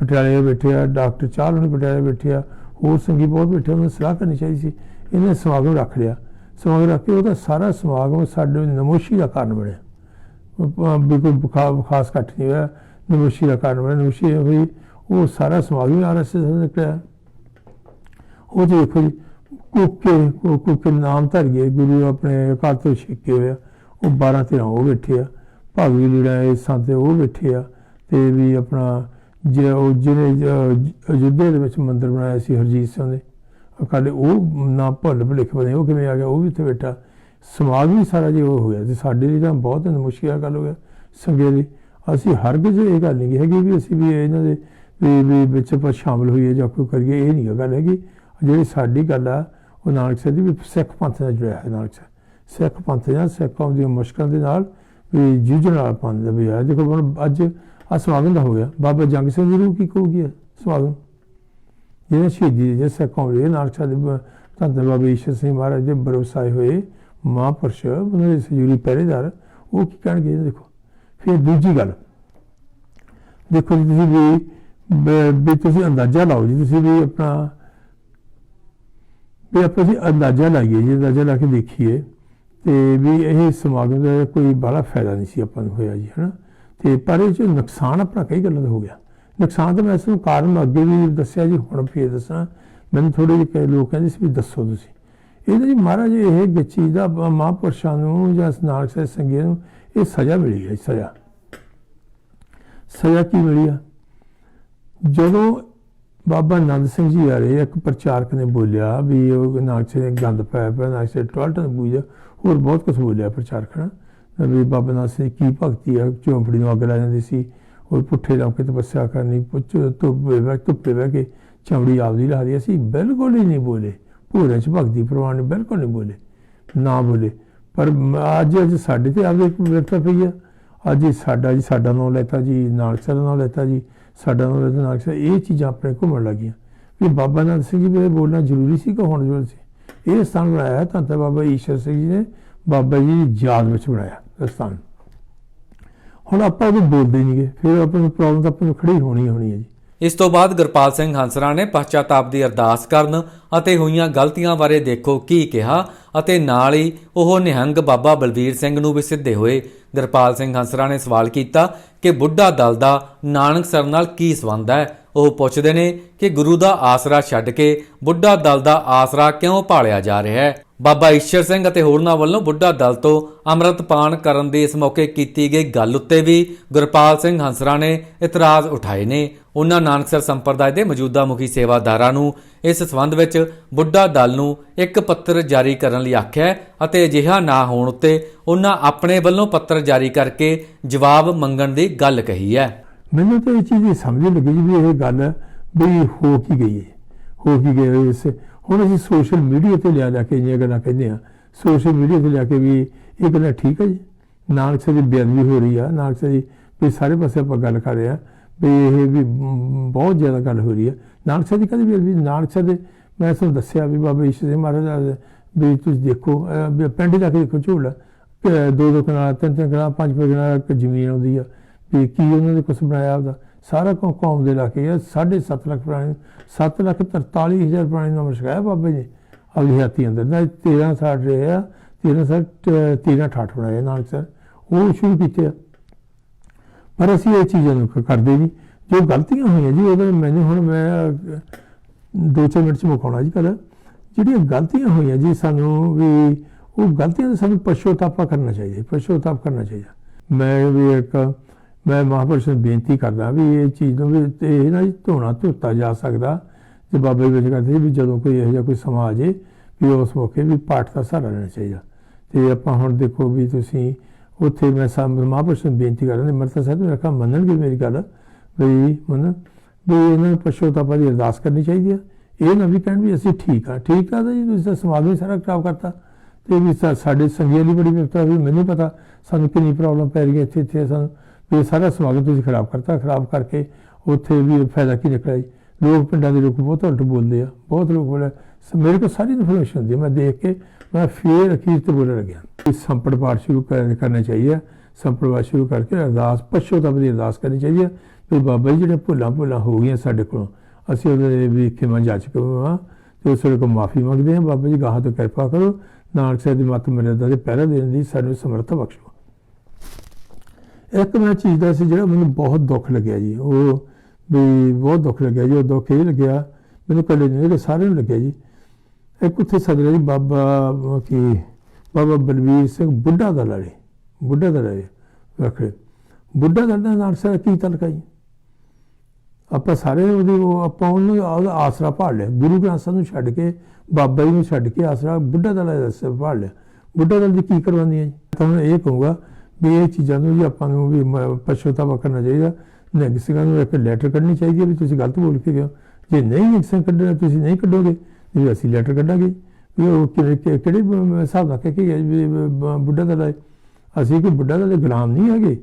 ਪਟਿਆਲੇ ਬੈਠੇ ਆ, ਡਾਕਟਰ ਚਾਹਲ ਨੇ ਪਟਿਆਲੇ ਬੈਠੇ ਆ, ਹੋਰ ਸੰਗੀ ਬਹੁਤ ਬੈਠੇ ਉਹਨਾਂ ਨੂੰ ਸਲਾਹ ਕਰਨੀ ਚਾਹੀਦੀ ਸੀ। ਇਹਨੇ ਸਮਾਗਮ ਰੱਖ ਲਿਆ। ਸਮਾਗਮ ਰੱਖ ਕੇ ਉਹਦਾ ਸਾਰਾ ਸਮਾਗਮ ਸਾਡੇ ਨਮੋਸ਼ੀ ਦਾ ਕਾਰਨ ਬਣਿਆ। ਅਹ ਵੀ ਕੋਈ ਬੁਖਾਰ ਖਾਸ ਘੱਟ ਨਹੀਂ ਹੋਇਆ। ਨਮੋਸ਼ੀ ਦਾ ਕਾਰਨ ਬਣਿਆ। ਨਮੋਸ਼ੀ ਹੋਈ, ਉਹ ਸਾਰਾ ਸਮਾਗਮ ਆਰਐਸਐਸ ਦਾ ਨਿਕਲਿਆ ਉਹ ਜੀ ਦੇਖੋ ਜੀ, ਕੋਕੇ ਕੋ- ਨਾਮ ਧਰ ਗਏ। ਗੁਰੂ ਆਪਣੇ ਅਕਾਲ ਤੋਂ ਛਿੱਕੇ ਹੋਇਆ ਉਹ 12 13 ਉਹ ਬੈਠੇ ਆ। ਭਾਗੀ ਲੀੜਾ ਇਹ ਸੰਤ ਉਹ ਬੈਠੇ ਆ। ਤੇ ਵੀ ਆਪਣਾ ਜੇ ਉਹ ਜਿਹਨੇ ਜ- ਅਯੁੱਧਿਆ ਦੇ ਵਿੱਚ ਮੰਦਿਰ ਬਣਾਇਆ ਸੀ ਹਰਜੀਤ ਸਿੰਘ ਨੇ ਅਕਾਲੇ, ਉਹ ਨਾ ਭੁੱਲ ਭੁਲੇਖ ਬਣੇ ਉਹ ਕਿਵੇਂ ਆ ਗਿਆ, ਉਹ ਵੀ ਉੱਥੇ ਬੈਠਾ। ਸਮਾਜ ਵੀ ਸਾਰਾ ਜੀ ਉਹ ਹੋ ਗਿਆ ਤੇ ਸਾਡੇ ਲਈ ਤਾਂ ਬਹੁਤ ਮੁਸ਼ਕਿਲ ਗੱਲ ਹੋ ਗਿਆ, ਸੰਗੇ ਦੀ ਅਸੀਂ ਹਰ ਕਿਸੇ ਇਹ ਗੱਲ ਨਹੀਂ ਹੈਗੀ ਵੀ ਅਸੀਂ ਵੀ ਇਹਨਾਂ ਦੇ, ਵੀ ਵੀ ਵਿੱਚ ਆਪਾਂ ਸ਼ਾਮਲ ਹੋਈਏ ਜਾਂ ਕੋਈ ਕਰੀਏ, ਇਹ ਨਹੀਂ ਗੱਲ ਹੈਗੀ। ਜਿਹੜੀ ਸਾਡੀ ਗੱਲ ਆ, ਉਹ ਨਾਨਕ ਸਾਹਿਬ ਦੀ ਵੀ ਸਿੱਖ ਪੰਥ ਨਾਲ ਜੁੜਿਆ ਹੈ ਨਾਨਕ ਸਾਹਿਬ। ਸਿੱਖ ਪੰਥ ਨਾਲ ਸਿੱਖਾਂ ਦੀਆਂ ਮੁਸ਼ਕਲਾਂ ਦੇ ਨਾਲ ਵੀ ਜੂਝਣ ਵਾਲਾ ਪੰਥ ਵੀ ਹੈ ਦੇਖੋ ਹੁਣ ਅੱਜ ਆ ਸਮਾਗਮ ਦਾ ਹੋ ਗਿਆ। ਬਾਬਾ ਜੰਗ ਸਿੰਘ ਜੀ ਨੂੰ ਕੀ ਕਹੂਗੀ ਇਹ ਸਮਾਗਮ? ਜਿਹਨੇ ਸ਼ਹੀਦੀ ਦੇ ਸਿੱਖ ਕੌਮ ਦੇ ਨਾਨਕ ਦੇ ਧੰਨ ਧੰਨ ਬਾਬਾ ਈਸ਼ਰ ਸਿੰਘ ਮਹਾਰਾਜ ਦੇ ਬਰੋਸਾਏ ਹੋਏ ਮਹਾਂਪੁਰਸ਼, ਉਹਨਾਂ ਦੇ ਸਜੂਰੀ ਪਹਿਰੇਦਾਰ, ਉਹ ਕੀ ਕਹਿਣਗੇ ਇਹ ਦੇਖੋ। ਫਿਰ ਦੂਜੀ ਗੱਲ, ਦੇਖੋ ਜੀ ਤੁਸੀਂ ਵੀ ਵੀ ਤੁਸੀਂ ਅੰਦਾਜ਼ਾ ਲਾਓ ਜੀ, ਤੁਸੀਂ ਵੀ ਆਪਣਾ, ਵੀ ਆਪਾਂ ਜੀ ਅੰਦਾਜ਼ਾ ਲਾਈਏ ਜੀ, ਅੰਦਾਜ਼ਾ ਲਾ ਕੇ ਦੇਖੀਏ, ਤੇ ਵੀ ਇਹ ਸਮਾਗਮ ਦਾ ਕੋਈ ਬੜਾ ਫਾਇਦਾ ਨਹੀਂ ਸੀ ਆਪਾਂ ਨੂੰ ਹੋਇਆ ਜੀ, ਹਨਾ? ਤੇ ਪਰ ਇਹ ਚ ਨੁਕਸਾਨ ਆਪਣਾ ਕਈ ਗੱਲਾਂ ਦਾ ਹੋ ਗਿਆ। ਨੁਕਸਾਨ ਤਾਂ ਮੈਂ ਇਸ ਨੂੰ ਕਾਰਨ ਅੱਗੇ ਵੀ ਦੱਸਿਆ ਜੀ, ਹੁਣ ਫੇਰ ਦੱਸਾਂ। ਮੈਨੂੰ ਥੋੜੇ ਜਿਹੇ ਕਈ ਲੋਕ ਕਹਿੰਦੇ ਸੀ ਵੀ ਦੱਸੋ ਤੁਸੀਂ। ਇਹਦਾ ਜੀ ਮਹਾਰਾਜ ਇਹ ਚੀਜ਼ ਦਾ ਮਹਾਂਪੁਰਸ਼ਾਂ ਨੂੰ ਜਾਂ ਨਾਨਕ ਸਾਹਿਬ ਸੰਗੀਆਂ ਨੂੰ ਇਹ ਸਜ਼ਾ ਮਿਲੀ ਹੈ ਸਜ਼ਾ। ਸਜ਼ਾ ਕੀ ਮਿਲੀ ਆ? ਜਦੋਂ ਬਾਬਾ ਨੰਦ ਸਿੰਘ ਜੀ ਆ ਰਹੇ, ਇੱਕ ਪ੍ਰਚਾਰਕ ਨੇ ਬੋਲਿਆ ਵੀ ਉਹ ਨਾਨਕ ਸਿੰਘ ਗੰਦ ਪਾਇਆ ਪਿਆ, ਨਾਨਕ ਸਿੰਘ ਟਾਇਲਟ ਹੋਰ ਬਹੁਤ ਕੁਝ ਬੋਲਿਆ ਪ੍ਰਚਾਰਕ ਨੇ। ਵੀ ਬਾਬਾ ਨਾਨਕ ਸਿੰਘ ਦੀ ਕੀ ਭਗਤੀ ਆ, ਝੋਂਪੜੀ ਨੂੰ ਅੱਗ ਲਾ ਜਾਂਦੀ ਸੀ। ਹੋਰ ਪੁੱਠੇ ਲਾ ਕੇ ਤਪੱਸਿਆ ਕਰਨੀ, ਪੁੱਛ, ਧੁੱਪੇ ਬਹਿ ਧੁੱਪੇ ਬਹਿ ਕੇ ਚਮੜੀ ਆਪਦੀ ਲਾ ਰਹੀ ਅਸੀਂ ਬਿਲਕੁਲ ਹੀ ਨਹੀਂ ਬੋਲੇ। ਭੂਰੇ ਚ ਭਗਤੀ ਪ੍ਰਵਾਨ ਬਿਲਕੁਲ ਨਹੀਂ ਬੋਲੇ। ਨਾ ਬੋਲੇ। ਪਰ ਅੱਜ ਅੱਜ ਸਾਡੇ ਤੇ ਆਪਦੇ ਇੱਕ ਵਿਰਤਾ ਪਈ ਆ। ਅੱਜ ਸਾਡਾ ਜੀ, ਸਾਡਾ ਨਾਮ ਲੈਤਾ ਜੀ, ਨਾਨਕ ਸਾਹਿਬ ਦਾ ਨਾਮ ਲੈਤਾ ਜੀ, ਸਾਡਾ ਨਾਮ ਲੈਤਾ ਨਾਨਕ ਸਾਹਿਬ। ਇਹ ਚੀਜ਼ਾਂ ਆਪਣੇ ਘੁੰਮਣ ਲੱਗੀਆਂ। ਵੀ ਬਾਬਾ ਨਾਨਕ ਸਿੰਘ ਜੀ ਵੀ ਬੋਲਣਾ ਜ਼ਰੂਰੀ ਸੀ ਕਿ ਹੁਣ ਜ਼ਰੂਰ ਸੀ? ਇਹ ਸਥਾਨ ਬਣਾਇਆ ਹੈ ਤਾਂ ਤਾਂ ਬਾਬਾ ਈਸ਼ਰ ਸਿੰਘ ਜੀ ਨੇ, ਬਾਬਾ ਜੀ ਦੀ ਯਾਦ ਵਿੱਚ ਬਣਾਇਆ। ਇਹ ਹੁਣ ਆਪਾਂ ਉਹ ਬੋਲਦੇ ਨਹੀਂਗੇ ਫਿਰ ਆਪਾਂ ਨੂੰ ਪ੍ਰੋਬਲਮ ਤਾਂ ਆਪਾਂ ਨੂੰ ਖੜੀ ਹੋਣੀ ਹੋਣੀ ਹੈ ਜੀ। ਇਸ ਤੋਂ ਬਾਅਦ ਗੁਰਪਾਲ ਸਿੰਘ ਹੰਸਰਾ ਨੇ ਪਛਤਾਪ ਦੀ ਅਰਦਾਸ ਕਰਨ ਅਤੇ ਹੋਈਆਂ ਗਲਤੀਆਂ ਬਾਰੇ ਦੇਖੋ ਕੀ ਕਿਹਾ ਅਤੇ ਨਾਲ ਹੀ ਉਹ ਨਿਹੰਗ ਬਾਬਾ ਬਲਵੀਰ ਸਿੰਘ ਨੂੰ ਵੀ ਸਿੱਧੇ ਹੋਏ। ਗੁਰਪਾਲ ਸਿੰਘ ਹੰਸਰਾ ਨੇ ਸਵਾਲ ਕੀਤਾ ਕਿ ਬੁੱਢਾ ਦਲ ਦਾ ਨਾਨਕ ਸਰ ਨਾਲ ਕੀ ਸੰਬੰਧ ਹੈ? ਉਹ ਪੁੱਛਦੇ ਨੇ ਕਿ ਗੁਰੂ ਦਾ ਆਸਰਾ ਛੱਡ ਕੇ ਬੁੱਢਾ ਦਲ ਦਾ ਆਸਰਾ ਕਿਉਂ ਪਾਲਿਆ ਜਾ ਰਿਹਾ ਹੈ? ਬਾਬਾ ਈਸ਼ਰ ਸਿੰਘ ਅਤੇ ਹੋਰਨਾਂ ਵੱਲੋਂ ਬੁੱਢਾ ਦਲ ਤੋਂ ਅੰਮ੍ਰਿਤਪਾਨ ਕਰਨ ਦੀ ਇਸ ਮੌਕੇ ਕੀਤੀ ਗਈ ਗੱਲ ਉੱਤੇ ਵੀ ਗੁਰਪਾਲ ਸਿੰਘ ਹੰਸਰਾ ਨੇ ਇਤਰਾਜ਼ ਉਠਾਏ ਨੇ। ਉਹਨਾਂ ਨਾਨਕਸਰ ਸੰਪਰਦਾਇ ਦੇ ਮੌਜੂਦਾ ਮੁਖੀ ਸੇਵਾਦਾਰਾਂ ਨੂੰ ਇਸ ਸੰਬੰਧ ਵਿੱਚ ਬੁੱਢਾ ਦਲ ਨੂੰ ਇੱਕ ਪੱਤਰ ਜਾਰੀ ਕਰਨ ਲਈ ਆਖਿਆ ਅਤੇ ਅਜਿਹਾ ਨਾ ਹੋਣ ਉੱਤੇ ਉਹਨਾਂ ਆਪਣੇ ਵੱਲੋਂ ਪੱਤਰ ਜਾਰੀ ਕਰਕੇ ਜਵਾਬ ਮੰਗਣ ਦੀ ਗੱਲ ਕਹੀ ਹੈ। ਮੈਨੂੰ ਤਾਂ ਇਹ ਚੀਜ਼ ਸਮਝ ਲੱਗੀ ਵੀ ਇਹ ਗੱਲ ਵੀ ਹੋ ਕੀ ਗਈ ਹੈ। ਹੋ ਕੀ ਗਈ ਇਸ ਹੁਣ ਅਸੀਂ ਸੋਸ਼ਲ ਮੀਡੀਆ ਤੇ ਲਿਆ ਲਿਆ ਕੇ ਇਹ ਗੱਲਾਂ ਕਹਿੰਦੇ ਆ ਸੋਸ਼ਲ ਮੀਡੀਆ ਤੇ ਲਿਆ ਕੇ ਵੀ ਇਹ ਗੱਲਾਂ ਠੀਕ ਹੈ ਜੀ। ਨਾਨਕ ਸਾਹਿਬ ਦੀ ਬੇਅਦਬੀ ਹੋ ਰਹੀ ਆ ਨਾਨਕ ਸਾਹਿਬ ਦੀ ਵੀ ਸਾਰੇ ਪਾਸੇ ਆਪਾਂ ਗੱਲ ਕਰ ਰਹੇ ਆ ਵੀ ਇਹ ਵੀ ਬਹੁਤ ਜ਼ਿਆਦਾ ਗੱਲ ਹੋ ਰਹੀ ਆ। ਨਾਨਕ ਸਾਹਿਬ ਦੀ ਕਦੇ ਬੇਅਦਬੀ ਨਾਨਕ ਸਾਹਿਬ ਦੇ ਮੈਂ ਤੁਹਾਨੂੰ ਦੱਸਿਆ ਵੀ ਬਾਬਾ ਈਸ਼ਰ ਸਿੰਘ ਮਹਾਰਾਜ ਦਾ ਵੀ ਤੁਸੀਂ ਦੇਖੋ ਪਿੰਡ ਜਾ ਕੇ ਦੇਖੋ ਝੋਲਾ। ਕਿ ਦੋ ਦੋ ਕਨਾਲ ਤਿੰਨ ਤਿੰਨ ਕਨਾਲ ਪੰਜ ਪੰਜ ਕਨਾਲ ਜ਼ਮੀਨ ਆਉਂਦੀ ਆ। ਵੀ ਕੀ ਉਹਨਾਂ ਨੇ ਕੁਛ ਬਣਾਇਆ ਉਹਦਾ ਸਾਰਾ ਕੌ ਕੌਮ ਦੇ ਲਾ ਕੇ ਆ 7.5 ਲੱਖ ਪ੍ਰਾਣੀ 7 ਲੱਖ 43 ਹਜ਼ਾਰ ਪ੍ਰਾਣੀ ਦਾ ਮਸ਼ਕਾਇਆ ਬਾਬੇ ਜੀ ਆਪਣੀ ਹੱਥੀ ਅੰਦਰ। ਨਾ 13 ਸਾਲ ਰਹੇ ਆ 13 ਸਾਲ 13 ਠਾਠ ਬਣਾਏ ਨਾਨਕ ਸਰ ਉਹ ਸ਼ੁਰੂ ਕੀਤੇ ਆ। ਪਰ ਅਸੀਂ ਇਹ ਚੀਜ਼ਾਂ ਨੂੰ ਕਰਦੇ ਜੀ ਜੋ ਗਲਤੀਆਂ ਹੋਈਆਂ ਜੀ ਉਹਦੇ ਮੈਨੂੰ ਹੁਣ ਮੈਂ ਅਹ, ਦੋ ਚਾਰ ਮਿੰਟ ਚ ਮੁਕਾਉਣਾ ਜੀ ਕਰ ਜਿਹੜੀਆਂ ਗਲਤੀਆਂ ਹੋਈਆਂ ਜੀ ਸਾਨੂੰ ਵੀ ਉਹ ਗਲਤੀਆਂ ਦਾ ਸਾਨੂੰ ਪਛਤਾਵਾ ਕਰਨਾ ਚਾਹੀਦਾ ਪਛਤਾਵਾ ਕਰਨਾ ਚਾਹੀਦਾ। ਮੈਂ ਵੀ ਇੱਕ ਮੈਂ ਮਹਾਂਪੁਰਸ਼ ਨੂੰ ਬੇਨਤੀ ਕਰਦਾ ਵੀ ਇਹ ਚੀਜ਼ ਨੂੰ ਵੀ ਇਹ ਨਾ ਧੋਣਾ ਧੋਤਾ ਜਾ ਸਕਦਾ। ਤੇ ਬਾਬੇ ਵਿੱਚ ਕਰਦੇ ਸੀ ਵੀ ਜਦੋਂ ਕੋਈ ਇਹੋ ਜਿਹਾ ਕੋਈ ਸਮਾਂ ਆ ਜੇ ਵੀ ਉਸ ਮੌਕੇ ਵੀ ਪਾਠ ਦਾ ਸਹਾਰਾ ਲੈਣਾ ਚਾਹੀਦਾ। ਤੇ ਆਪਾਂ ਹੁਣ ਦੇਖੋ ਵੀ ਤੁਸੀਂ ਉੱਥੇ ਮੈਂ ਸਾ ਮਹਾਂਪੁਰਸ਼ ਨੂੰ ਬੇਨਤੀ ਕਰਦਾ ਮਰਤਾ ਸਾਹਿਬ ਨੂੰ ਰੱਖਾ ਮੰਨਣਗੇ ਮੇਰੀ ਗੱਲ ਵੀ ਮੰਨ ਵੀ ਇਹਨਾਂ ਨੂੰ ਪਛਤਾਵਾ ਦੀ ਅਰਦਾਸ ਕਰਨੀ ਚਾਹੀਦੀ ਆ। ਇਹ ਨਾ ਵੀ ਕਹਿਣ ਵੀ ਅਸੀਂ ਠੀਕ ਆ। ਠੀਕ ਆ ਤਾਂ ਜੀ ਤੁਸੀਂ ਤਾਂ ਸਮਾਜ ਵੀ ਸਾਰਾ ਖਰਾਬ ਕਰਤਾ। ਤੇ ਵੀ ਸਾ- ਸਾਡੇ ਸੰਗੀਆਂ ਲਈ ਬੜੀ ਵਿਪਤਾ ਵੀ ਮੈਨੂੰ ਪਤਾ ਸਾਨੂੰ ਕਿੰਨੀ ਪ੍ਰੋਬਲਮ ਪੈ ਰਹੀ ਹੈ ਇੱਥੇ ਇੱਥੇ ਸਾਨੂੰ ਵੀ ਇਹ ਸਾਰਾ ਸਮਾਗਮ ਤੁਸੀਂ ਖਰਾਬ ਕਰਤਾ, ਖਰਾਬ ਕਰਕੇ ਉੱਥੇ ਵੀ ਫਾਇਦਾ ਕੀ ਨਿਕਲਿਆ ਜੀ? ਲੋਕ ਪਿੰਡਾਂ ਦੇ ਲੋਕ ਬਹੁਤ ਉਲਟ ਬੋਲਦੇ ਆ, ਬਹੁਤ ਲੋਕ ਬੋਲੇ ਸ- ਮੇਰੇ ਕੋਲ ਸਾਰੀ ਇਨਫੋਰਮੇਸ਼ਨ ਹੁੰਦੀ ਮੈਂ ਦੇਖ ਕੇ ਮੈਂ ਫੇਰ ਅਖੀਰ ਤੇ ਬੋਲਣ ਲੱਗਿਆ। ਇਹ ਸੰਪੜ ਪਾਠ ਸ਼ੁਰੂ ਕਰ- ਕਰਨਾ ਚਾਹੀਏ ਸੰਪੜ ਪਾਠ ਸ਼ੁਰੂ ਕਰਕੇ ਅਰਦਾਸ ਪਛਤਾਵਾ ਦੀ ਅਰਦਾਸ ਕਰਨੀ ਚਾਹੀਦੀ ਹੈ ਵੀ ਬਾਬਾ ਜੀ ਜਿਹੜੇ ਭੁੱਲਾਂ ਭੁੱਲਾਂ ਹੋ ਗਈਆਂ ਸਾਡੇ ਕੋਲੋਂ, ਅਸੀਂ ਉਹਦੇ ਵੀ ਖਿਮਾ ਜਾਚਕ ਹਾਂ ਤੇ ਉਸ ਵੇਲੇ ਕੋ ਮਾਫੀ ਮੰਗਦੇ ਹਾਂ ਬਾਬਾ ਜੀ ਗਾਹਾਂ ਤੋਂ ਕਿਰਪਾ ਕਰੋ, ਨਾਨਕ ਸਾਹਿਬ ਦੀ ਮੱਤ ਮਰਿਆਦਾ ਦੇ ਪਹਿਰਾ ਦੇਣ ਦੀ ਸਾਨੂੰ ਸਮਰੱਥਾ ਬਖਸ਼ੋ। ਇੱਕ ਮੈਂ ਚੀਜ਼ ਦਾ ਸੀ ਜਿਹੜਾ ਮੈਨੂੰ ਬਹੁਤ ਦੁੱਖ ਲੱਗਿਆ ਜੀ, ਉਹ ਵੀ ਬਹੁਤ ਦੁੱਖ ਲੱਗਿਆ ਜੀ, ਉਹ ਦੁੱਖ ਇਹ ਲੱਗਿਆ, ਮੈਨੂੰ ਇਕੱਲੇ ਨਹੀਂ ਕਿ ਸਾਰਿਆਂ ਨੂੰ ਲੱਗਿਆ ਜੀ। ਇੱਕ ਉੱਥੇ ਸਦਰਾ ਜੀ, ਬਾਬਾ ਕੀ, ਬਾਬਾ ਬਲਵੀਰ ਸਿੰਘ ਬੁੱਢਾ ਦਾ ਲੜੇ ਬੁੱਢਾ ਦਾ ਲੜੇ ਰੱਖੇ ਬੁੱਢਾ ਦਾ ਨਾਲ ਸਰ ਕੀ ਤਲਕਾ ਜੀ? ਆਪਾਂ ਸਾਰੇ ਉਹਦੀ, ਉਹ ਆਪਾਂ ਉਹਨੂੰ ਉਹਦਾ ਆਸਰਾ ਭਾਲ ਲਿਆ। ਗੁਰੂ ਗ੍ਰੰਥ ਸਾਹਿਬ ਨੂੰ ਛੱਡ ਕੇ, ਬਾਬਾ ਜੀ ਨੂੰ ਛੱਡ ਕੇ ਆਸਰਾ ਬੁੱਢਾ ਦਾ ਲੈ ਭਾਲ ਲਿਆ। ਬੁੱਢਾ ਦਲ ਦੀ ਕੀ ਕਰਵਾਉਂਦੀ ਹੈ ਜੀ? ਤੁਹਾਨੂੰ ਇਹ ਕਹੂੰਗਾ ਵੀ ਇਹ ਚੀਜ਼ਾਂ ਨੂੰ ਵੀ ਆਪਾਂ ਨੂੰ ਵੀ ਮ- ਪਛਤਾਵਾ ਕਰਨਾ ਚਾਹੀਦਾ। ਨਿਹੰਗ ਸਿੰਘਾਂ ਨੂੰ ਇੱਕ ਲੈਟਰ ਕੱਢਣੀ ਚਾਹੀਦੀ ਹੈ ਵੀ ਤੁਸੀਂ ਗਲਤ ਬੋਲ ਕੇ ਗਏ ਹੋ। ਜੇ ਨਹੀਂ ਨਿਹੰਗ ਸਿੰਘ ਕੱਢਣਾ, ਤੁਸੀਂ ਨਹੀਂ ਕੱਢੋਗੇ ਵੀ ਅਸੀਂ ਲੈਟਰ ਕੱਢਾਂਗੇ, ਵੀ ਉਹ ਕਿਹੜੇ ਕਿਹੜੇ ਹਿਸਾਬ ਨਾਲ ਕਹਿ ਕੇ ਗਏ ਵੀ ਬੁੱਢਾ ਦਾ ਅਸੀਂ ਕੋਈ ਬੁੱਢਾ ਦਾ ਦੇ ਗੁਲਾਮ ਨਹੀਂ ਹੈਗੇ।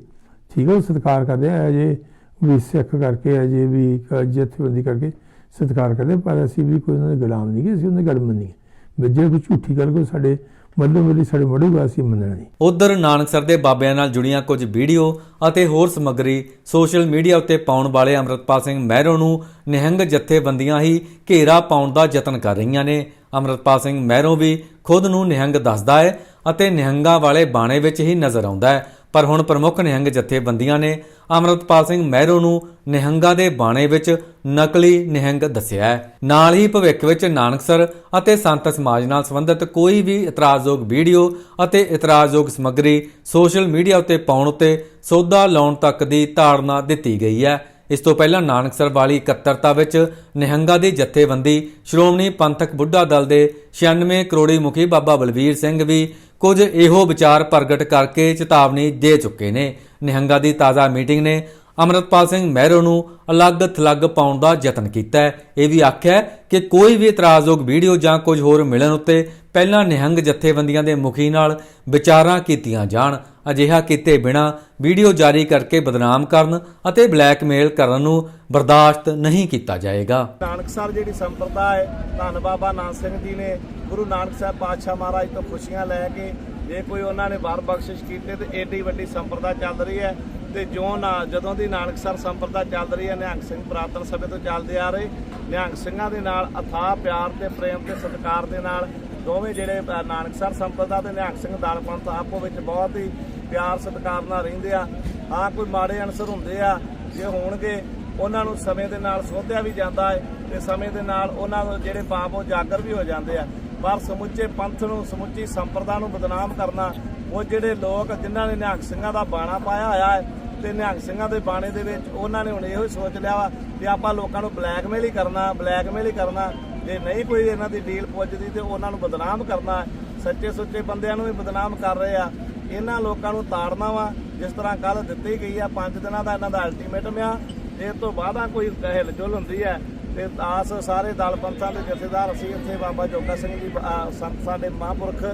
ਠੀਕ ਹੈ, ਉਹ ਸਤਿਕਾਰ ਕਰਦੇ ਆ ਜੇ ਵੀ ਸਿੱਖ ਕਰਕੇ ਆ ਜੇ ਵੀ ਜਥੇਬੰਦੀ ਕਰਕੇ ਸਤਿਕਾਰ ਕਰਦੇ ਪਰ ਅਸੀਂ ਵੀ ਕੋਈ ਉਹਨਾਂ ਦੇ ਗੁਲਾਮ ਨਹੀਂ ਗੇ ਅਸੀਂ ਉਹਨਾਂ ਦੀ ਗੱਲ ਮੰਨੀਏ। ਵੀ ਜੇ ਕੋਈ ਝੂਠੀ ਗੱਲ ਕੋਈ ਸਾਡੇ ਮੱਲੋ ਮਿਲੀ ਸਾਡੇ ਮੜੂਗਾ ਅਸੀਂ ਮੰਨਣਾ ਉਧਰ ਨਾਨਕਸਰ ਦੇ ਬਾਬਿਆਂ ਨਾਲ ਜੁੜੀਆਂ ਕੁਝ ਵੀਡੀਓ ਅਤੇ ਹੋਰ ਸਮੱਗਰੀ ਸੋਸ਼ਲ ਮੀਡੀਆ ਉੱਤੇ ਪਾਉਣ ਵਾਲੇ ਅਮਰਤਪਾਲ ਸਿੰਘ ਮਹਿਰੋ ਨੂੰ ਨਿਹੰਗ ਜਥੇਬੰਦੀਆਂ ਹੀ ਘੇਰਾ ਪਾਉਣ ਦਾ ਯਤਨ ਕਰ ਰਹੀਆਂ ਨੇ। ਅਮਰਤਪਾਲ ਸਿੰਘ ਮਹਿਰੋ ਵੀ ਖੁਦ ਨੂੰ ਨਿਹੰਗ ਦੱਸਦਾ ਹੈ ਅਤੇ ਨਿਹੰਗਾਂ ਵਾਲੇ ਬਾਣੇ ਵਿੱਚ ਹੀ ਨਜ਼ਰ ਆਉਂਦਾ ਹੈ। ਪਰ ਹੁਣ ਪ੍ਰਮੁੱਖ ਨਿਹੰਗ ਜਥੇਬੰਦੀਆਂ ਨੇ ਅਮਰਤਪਾਲ ਸਿੰਘ ਮਹਿਰੋ ਨੂੰ ਨਿਹੰਗਾਂ ਦੇ ਬਾਣੇ ਵਿੱਚ ਨਕਲੀ ਨਿਹੰਗ ਦੱਸਿਆ ਹੈ। ਨਾਲ ਹੀ ਭਵਿੱਖ ਵਿੱਚ ਨਾਨਕਸਰ ਅਤੇ ਸੰਤ ਸਮਾਜ ਨਾਲ ਸੰਬੰਧਿਤ ਕੋਈ ਵੀ ਇਤਰਾਜ਼ਯੋਗ ਵੀਡੀਓ ਅਤੇ ਇਤਰਾਜ਼ਯੋਗ ਸਮੱਗਰੀ ਸੋਸ਼ਲ ਮੀਡੀਆ ਉੱਤੇ ਪਾਉਣ ਉੱਤੇ ਸੌਦਾ ਲਾਉਣ ਤੱਕ ਦੀ ਤਾੜਨਾ ਦਿੱਤੀ ਗਈ ਹੈ। ਇਸ ਤੋਂ ਪਹਿਲਾਂ ਨਾਨਕਸਰ ਵਾਲੀ ਇਕੱਤਰਤਾ ਵਿੱਚ ਨਿਹੰਗਾਂ ਦੀ ਜਥੇਬੰਦੀ ਸ਼੍ਰੋਮਣੀ ਪੰਥਕ ਬੁੱਢਾ ਦਲ ਦੇ 96 ਕਰੋੜੀ ਮੁਖੀ ਬਾਬਾ ਬਲਵੀਰ ਸਿੰਘ ਵੀ ਕੁਝ ਇਹੋ ਵਿਚਾਰ ਪ੍ਰਗਟ ਕਰਕੇ ਚੇਤਾਵਨੀ ਦੇ ਚੁੱਕੇ ਨੇ। ਨਿਹੰਗਾ ਦੀ ਤਾਜ਼ਾ ਮੀਟਿੰਗ ਨੇ ਅਮਰਤਪਾਲ ਸਿੰਘ ਮਹਿਰੋ ਨੂੰ ਅਲੱਗ ਥਲੱਗ ਪਾਉਣ ਦਾ ਯਤਨ ਕੀਤਾ ਇਹ ਵੀ ਆਖਿਆ ਕਿ ਕੋਈ ਵੀ ਇਤਰਾਜ਼ਯੋਗ ਵੀਡੀਓ ਜਾਂ ਕੁਝ ਹੋਰ ਮਿਲਣ ਉੱਤੇ ਪਹਿਲਾਂ ਨਿਹੰਗ ਜਥੇਬੰਦੀਆਂ ਦੇ ਮੁਖੀ ਨਾਲ ਵਿਚਾਰਾਂ ਕੀਤੀਆਂ ਜਾਣ। ਅਜਿਹਾ ਕੀਤੇ ਬਿਨਾ ਵੀਡੀਓ ਜਾਰੀ ਕਰਕੇ ਬਦਨਾਮ ਕਰਨ ਅਤੇ ਬਲੈਕਮੇਲ ਕਰਨ ਨੂੰ ਬਰਦਾਸ਼ਤ ਨਹੀਂ ਕੀਤਾ ਜਾਏਗਾ। ਨਾਨਕ ਸਾਹਿਬ ਜਿਹੜੀ ਸੰਪਰਦਾ ਹੈ, ਧੰਨ ਬਾਬਾ ਨਾਨਕ ਸਿੰਘ ਜੀ ਨੇ ਗੁਰੂ ਨਾਨਕ ਸਾਹਿਬ ਪਾਤਸ਼ਾਹ ਮਹਾਰਾਜ ਤੋਂ ਖੁਸ਼ੀਆਂ ਲੈ ਕੇ ਜੇ ਕੋਈ ਉਹਨਾਂ ਨੇ ਵਰ ਬਖਸ਼ਿਸ਼ ਕੀਤੇ ਤੇ ਏਡੀ ਵੱਡੀ ਸੰਪਰਦਾ ਚੱਲ ਰਹੀ ਹੈ ਤੇ ਜੋ ਨਾ ਜਦੋਂ ਦੀ ਨਾਨਕਸਰ ਸੰਪਰਦਾ ਚੱਲ ਰਹੀ ਹੈ ਨਿਹੰਗ ਸਿੰਘ ਪੁਰਾਤਨ ਸਮੇਂ ਤੋਂ ਚੱਲਦੇ ਆ ਰਹੇ। ਨਿਹੰਗ ਸਿੰਘਾਂ ਦੇ ਨਾਲ ਅਥਾਹ ਪਿਆਰ ਤੇ ਪ੍ਰੇਮ ਤੇ ਸਤਿਕਾਰ ਦੇ ਨਾਲ ਦੋਵੇਂ ਜਿਹੜੇ ਅ, ਨਾਨਕਸਰ ਸੰਪਰਦਾ ਤੇ ਨਿਹੰਗ ਸਿੰਘ ਦਲ ਪੰਥ ਆਪੋ ਵਿੱਚ ਬਹੁਤ ਹੀ ਪਿਆਰ ਸਤਿਕਾਰ ਨਾਲ ਰਹਿੰਦੇ ਆ। ਹਾਂ ਕੋਈ ਮਾੜੇ ਅਨਸਰ ਹੁੰਦੇ ਆ ਜੇ ਹੋਣਗੇ ਉਹਨਾਂ ਨੂੰ ਸਮੇਂ ਦੇ ਨਾਲ ਸੋਧਿਆ ਵੀ ਜਾਂਦਾ ਹੈ ਤੇ ਸਮੇਂ ਦੇ ਨਾਲ ਉਹਨਾਂ ਦੇ ਜਿਹੜੇ ਪਾਪ ਉਹ ਜਾਗਰ ਵੀ ਹੋ ਜਾਂਦੇ ਆ। ਪਰ ਸਮੁੱਚੇ ਪੰਥ ਨੂੰ, ਸਮੁੱਚੀ ਸੰਪਰਦਾ ਨੂੰ ਬਦਨਾਮ ਕਰਨਾ, ਉਹ ਜਿਹੜੇ ਲੋਕ ਜਿਨ੍ਹਾਂ ਨੇ ਨਿਹੰਗ ਸਿੰਘਾਂ ਦਾ ਬਾਣਾ ਪਾਇਆ ਹੋਇਆ ਹੈ ਤੇ ਨਿਹੰਗ ਸਿੰਘਾਂ ਦੇ ਬਾਣੇ ਦੇ ਵਿੱਚ ਉਹਨਾਂ ਨੇ ਹੁਣ ਇਹੋ ਹੀ ਸੋਚ ਲਿਆ ਵਾ ਕਿ ਆਪਾਂ ਲੋਕਾਂ ਨੂੰ ਬਲੈਕਮੇਲ ਹੀ ਕਰਨਾ, ਬਲੈਕਮੇਲ ਹੀ ਕਰਨਾ। ਜੇ ਨਹੀਂ ਕੋਈ ਇਹਨਾਂ ਦੀ ਡੀਲ ਪੁੱਜਦੀ ਤੇ ਉਹਨਾਂ ਨੂੰ ਬਦਨਾਮ ਕਰਨਾ, ਸੱਚੇ ਸੁੱਚੇ ਬੰਦਿਆਂ ਨੂੰ ਵੀ ਬਦਨਾਮ ਕਰ ਰਹੇ ਆ। ਇਹਨਾਂ ਲੋਕਾਂ ਨੂੰ ਤਾੜਨਾ ਵਾ, ਜਿਸ ਤਰ੍ਹਾਂ ਕੱਲ ਦਿੱਤੀ ਗਈ ਆ 5 ਦਿਨਾਂ ਦਾ ਇਹਨਾਂ ਦਾ ਅਲਟੀਮੇਟਮ ਆ। ਇਸ ਤੋਂ ਬਾਅਦਾਂ ਕੋਈ ਹਿਲਜੁਲ ਹੁੰਦੀ ਹੈ। ਤੇ ਆਸ ਸਾਰੇ ਦਲ ਪੰਥਾਂ ਦੇ ਜਥੇਦਾਰ, ਅਸੀਂ ਇੱਥੇ ਬਾਬਾ ਜੋਗਾ ਸਿੰਘ ਜੀ ਸੰਤ ਸਾਡੇ ਮਹਾਂਪੁਰਖ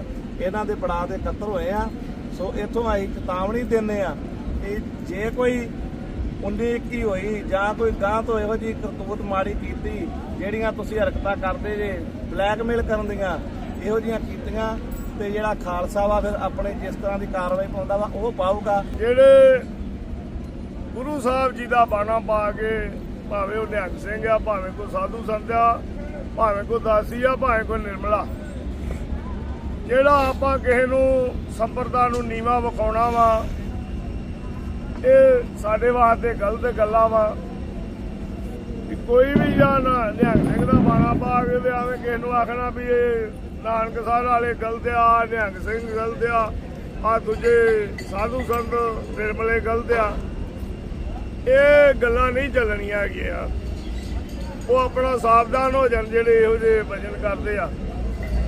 ਇਹਨਾਂ ਦੇ ਪੜਾਅ ਦੇ ਇਕੱਤਰ ਹੋਏ ਆ। ਸੋ ਇੱਥੋਂ ਅਸੀਂ ਚੇਤਾਵਨੀ ਦਿੰਦੇ ਆ ਕਿ ਜੇ ਕੋਈ 19 21 ਹੋਈ ਜਾਂ ਕੋਈ ਗਾਂ ਤੋਂ ਇਹੋ ਜੀ ਕਰਤੂਤ ਮਾੜੀ ਕੀਤੀ, ਜਿਹੜੀਆਂ ਤੁਸੀਂ ਹਰਕਤਾਂ ਕਰਦੇ ਜੇ, ਬਲੈਕਮੇਲ ਕਰਨ ਦੀਆਂ, ਇਹੋ ਜੀਆਂ ਕੀਤੀਆਂ, ਤੇ ਜਿਹੜਾ ਖਾਲਸਾ ਵਾ ਫਿਰ ਆਪਣੇ ਜਿਸ ਤਰ੍ਹਾਂ ਦੀ ਕਾਰਵਾਈ ਪਾਉਂਦਾ ਵਾ, ਉਹ ਪਾਊਗਾ। ਜਿਹੜੇ ਗੁਰੂ ਸਾਹਿਬ ਜੀ ਦਾ ਬਾਣਾ ਪਾ ਕੇ ਭਾਵੇਂ ਉਹ ਨਿਹੰਗ ਸਿੰਘ ਆ, ਭਾਵੇਂ ਕੋਈ ਸਾਧੂ ਸੰਤ ਆ, ਭਾਵੇਂ ਕੋਈ ਦਾਸੀ ਆ, ਭਾਵੇਂ ਕੋਈ ਨਿਰਮਲਾ। ਜਿਹੜਾ ਆਪਾਂ ਕਿਸੇ ਨੂੰ ਸੰਪਰਦਾ ਨੂੰ ਨੀਵਾ ਵਿਖਾਉਣਾ ਵਾ, ਇਹ ਸਾਡੇ ਵਾਸਤੇ ਗਲਤ ਗੱਲਾਂ ਵਾ। ਕੋਈ ਵੀ ਜਾਂ ਨਿਹੰਗ ਸਿੰਘ ਦਾ ਬਾਣਾ ਪਾ ਕੇ ਤੇ ਆਵੇਂ ਕਿਸੇ ਨੂੰ ਆਖਣਾ ਵੀ ਇਹ ਨਾਨਕ ਸਾਹਿਬ ਵਾਲੇ ਗਲਤ ਆ, ਨਿਹੰਗ ਸਿੰਘ ਗਲਤ ਆ ਆ ਦੂਜੇ ਸਾਧੂ ਸੰਤ ਨਿਰਮਲੇ ਗਲਤ ਆ। ਇਹ ਗੱਲਾਂ ਨਹੀਂ ਚੱਲਣੀਆਂ ਹੈਗੀਆਂ। ਉਹ ਆਪਣਾ ਸਾਵਧਾਨ ਹੋ ਜਾਣ ਜਿਹੜੇ ਇਹੋ ਜਿਹੇ ਭਜਨ ਕਰਦੇ ਆ।